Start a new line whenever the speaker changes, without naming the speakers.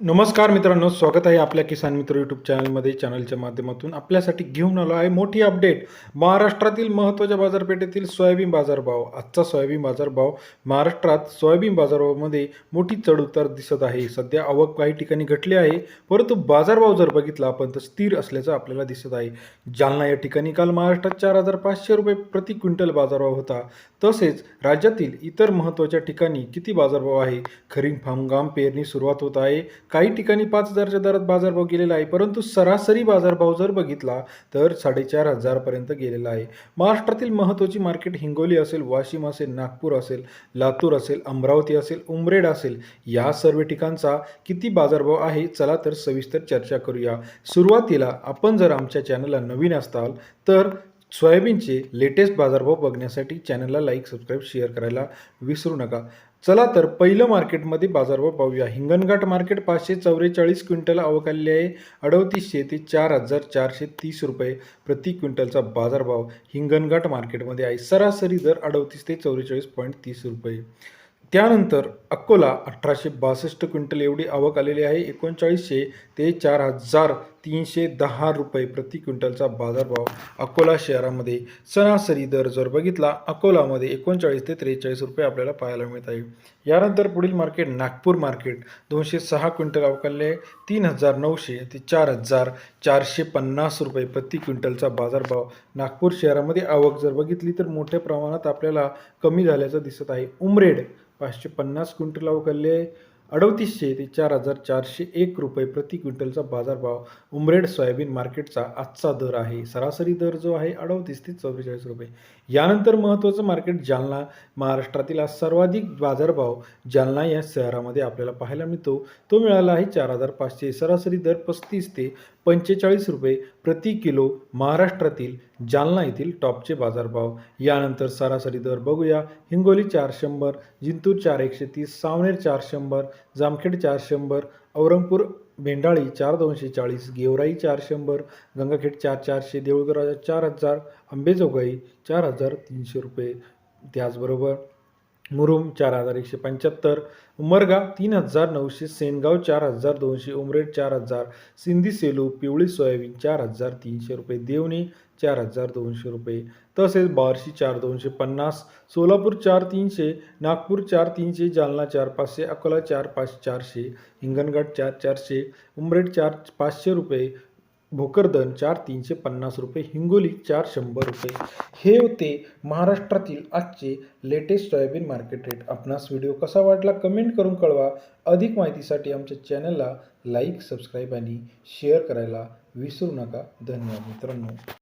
नमस्कार मित्रांनो स्वागत आहे आपल्या किसान मित्र यूट्यूब चॅनलमध्ये चॅनलच्या माध्यमातून. आपल्यासाठी घेऊन आलो आहे मोठी अपडेट. महाराष्ट्रातील महत्त्वाच्या बाजारपेठेतील सोयाबीन बाजारभाव. आजचा सोयाबीन बाजारभाव महाराष्ट्रात सोयाबीन बाजारभावामध्ये मोठी चढउतार दिसत आहे. सध्या आवक काही ठिकाणी घटली आहे. परंतु बाजारभाव जर बघितला आपण तर स्थिर असल्याचं आपल्याला दिसत आहे. जालना या ठिकाणी काल महाराष्ट्रात चार हजार पाचशे रुपये प्रति क्विंटल बाजारभाव होता. तसेच राज्यातील इतर महत्त्वाच्या ठिकाणी किती बाजारभाव आहे? खरीप हंगाम पेरणी सुरुवात होत आहे. काही ठिकाणी पाच हजारच्या दरात बाजारभाव गेलेला आहे परंतु सरासरी बाजारभाव जर बघितला तर साडेचार हजारपर्यंत गेलेला आहे. महाराष्ट्रातील महत्त्वाची मार्केट हिंगोली असेल वाशिम असेल नागपूर असेल लातूर असेल अमरावती असेल उमरेड असेल या सर्व ठिकाणचा किती बाजारभाव आहे चला तर सविस्तर चर्चा करूया. सुरुवातीला आपण जर आमच्या चॅनलला नवीन असताल तर सोयाबीनचे लेटेस्ट बाजारभाव बघण्यासाठी चॅनलला लाईक सबस्क्राईब शेअर करायला विसरू नका. चला तर पहिलं मार्केटमध्ये बाजारभाव पाहूया. हिंगणघाट मार्केट पाचशे चौवेचाळीस क्विंटल आवक आहे. अडतीसशे ते चार हजार चारशे तीस रुपये प्रति क्विंटलचा बाजारभाव हिंगणघाट मार्केटमध्ये आहे. सरासरी दर अडतीस ते चौवेचाळीस पॉईंट तीस रुपये. त्यानंतर अकोला अठराशे बासष्ट क्विंटल एवढी आवक आलेली आहे. एकोणचाळीसशे ते चार हजार तीनशे दहा रुपये प्रति क्विंटलचा बाजारभाव अकोला शहरामध्ये सरासरी दर जर बघितला अकोलामध्ये एकोणचाळीस ते त्रेचाळीस रुपये आपल्याला पाहायला मिळत आहे. यानंतर पुढील मार्केट नागपूर मार्केट. दोनशे सहा क्विंटल अवकलले तीन हजार नऊशे ते चार हजार चारशे पन्नास रुपये प्रति क्विंटलचा बाजारभाव. नागपूर शहरामध्ये आवक जर बघितली तर मोठ्या प्रमाणात आपल्याला कमी झाल्याचं दिसत आहे. उमरेड पाचशे पन्नास क्विंटल अवकालले अडतीसशे ते चार हजार चारशे एक रुपये प्रति क्विंटलचा बाजारभाव उमरेड सोयाबीन मार्केटचा आजचा दर आहे. सरासरी दर जो आहे अडतीस ते चव्वेचाळीस रुपये. यानंतर महत्त्वाचं मार्केट जालना महाराष्ट्रातील आज सर्वाधिक बाजारभाव जालना या शहरामध्ये आपल्याला पाहायला मिळतो. तो मिळाला आहे चार हजार पाचशे. सरासरी दर पस्तीस ते पंचेचाळीस रुपये प्रति किलो महाराष्ट्रातील जालना येथील टॉपचे बाजारभाव. यानंतर सरासरी दर बघूया. हिंगोली चार शंभर जिंतूर चार एकशे तीस सावनेर चार शंभर जामखेड चार शंभर औरंगपूर भेंडाळी चार दोनशे चाळीस गेवराई चार शंभर गंगाखेड चार चारशे देऊळगराजा चार हजार अंबेजोगाई चार हजार तीनशे रुपये. त्याचबरोबर मुरुम चार हजार एकशे पंच्याहत्तर उमरगा तीन हजार नऊशे सेनगाव चार हजार दोनशे उमरेड चार हजार सिंधी सेलू पिवळी सोयाबीन चार हजार तीनशे रुपये देवणी चार हजार दोनशे रुपये तसेच बार्शी चार दोनशे पन्नास सोलापूर चार तीनशे नागपूर चार तीनशे जालना चार पाचशे अकोला चार पाच चारशे हिंगणघाट चार चारशे उमरेड चार पाचशे रुपये भोकरदन चार तीनशे पन्नास रुपये हिंगोली चार शंभर रुपये. हे होते महाराष्ट्रातील आजचे लेटेस्ट सोयाबीन मार्केट रेट आपणास व्हिडिओ कसा वाटला कमेंट करून कळवा. अधिक माहितीसाठी आमच्या चॅनलला लाईक सबस्क्राईब आणि शेअर करायला विसरू नका. धन्यवाद मित्रांनो.